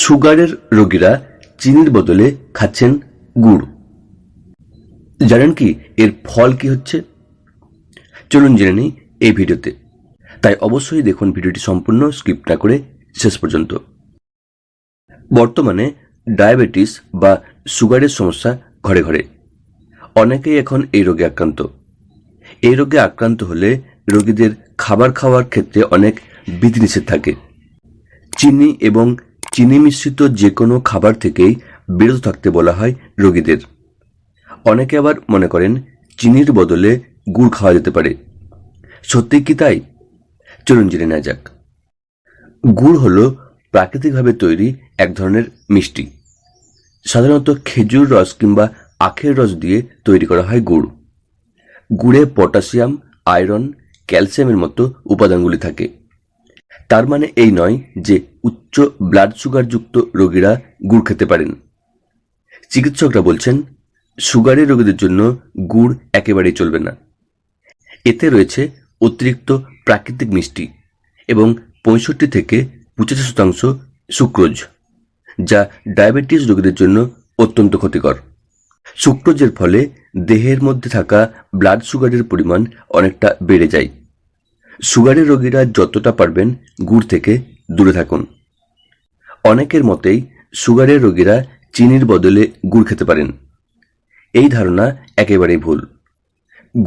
সুগারের রোগীরা চিনির বদলে খাচ্ছেন গুড়। জানেন কি এর ফল কি হচ্ছে? চলুন জেনে নিই এই ভিডিওতে। তাই অবশ্যই দেখুন ভিডিওটি সম্পূর্ণ, স্কিপ না করে শেষ পর্যন্ত। বর্তমানে ডায়াবেটিস বা সুগারের সমস্যা ঘরে ঘরে। অনেকেই এখন এই রোগে আক্রান্ত। এই রোগে আক্রান্ত হলে রোগীদের খাবার খাওয়ার ক্ষেত্রে অনেক বিধিনিষেধ থাকে। চিনি এবং চিনি মিশ্রিত যে কোনো খাবার থেকেই বিরত থাকতে বলা হয় রোগীদের। অনেকে আবার মনে করেন চিনির বদলে গুড় খাওয়া যেতে পারে। সত্যি কি তাই? চলুন জেনে নেওয়া যাক। গুড় হলো প্রাকৃতিকভাবে তৈরি এক ধরনের মিষ্টি। সাধারণত খেজুর রস কিংবা আখের রস দিয়ে তৈরি করা হয় গুড়। গুড়ে পটাশিয়াম, আয়রন, ক্যালসিয়ামের মতো উপাদানগুলি থাকে। তার মানে এই নয় যে উচ্চ ব্লাড সুগারযুক্ত রোগীরা গুড় খেতে পারেন। চিকিৎসকরা বলছেন সুগারের রোগীদের জন্য গুড় একেবারেই চলবে না। এতে রয়েছে অতিরিক্ত প্রাকৃতিক মিষ্টি এবং পঁয়ষট্টি থেকে পঁচাশি শতাংশ সুক্রোজ, যা ডায়াবেটিস রোগীদের জন্য অত্যন্ত ক্ষতিকর। সুক্রোজের ফলে দেহের মধ্যে থাকা ব্লাড সুগারের পরিমাণ অনেকটা বেড়ে যায়। সুগারের রোগীরা যতটা পারবেন গুড় থেকে দূরে থাকুন। অনেকের মতেই সুগারের রোগীরা চিনির বদলে গুড় খেতে পারেন। এই ধারণা একেবারেই ভুল।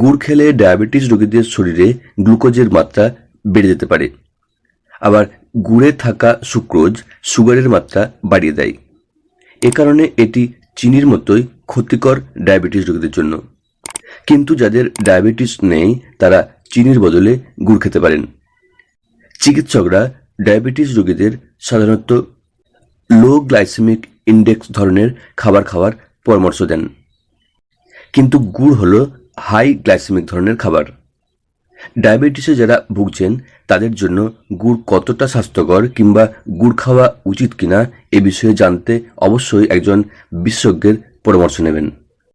গুড় খেলে ডায়াবেটিস রোগীদের শরীরে গ্লুকোজের মাত্রা বেড়ে যেতে পারে। আবার গুড়ে থাকা সুক্রোজ সুগারের মাত্রা বাড়িয়ে দেয়। এ কারণে এটি চিনির মতোই ক্ষতিকর ডায়াবেটিস রোগীদের জন্য। কিন্তু যাদের ডায়াবেটিস নেই, তারা চিনির বদলে গুড় খেতে পারেন। চিকিৎসকরা ডায়াবেটিস রোগীদের সাধারণত লো গ্লাইসেমিক ইন্ডেক্স ধরনের খাবার খাওয়ার পরামর্শ দেন। কিন্তু গুড় হলো হাই গ্লাইসেমিক ধরনের খাবার। ডায়াবেটিসে যারা ভুগছেন, তাদের জন্য গুড় কতটা স্বাস্থ্যকর কিংবা গুড় খাওয়া উচিত কিনা এ বিষয়ে জানতে অবশ্যই একজন বিশেষজ্ঞের পরামর্শ নেবেন।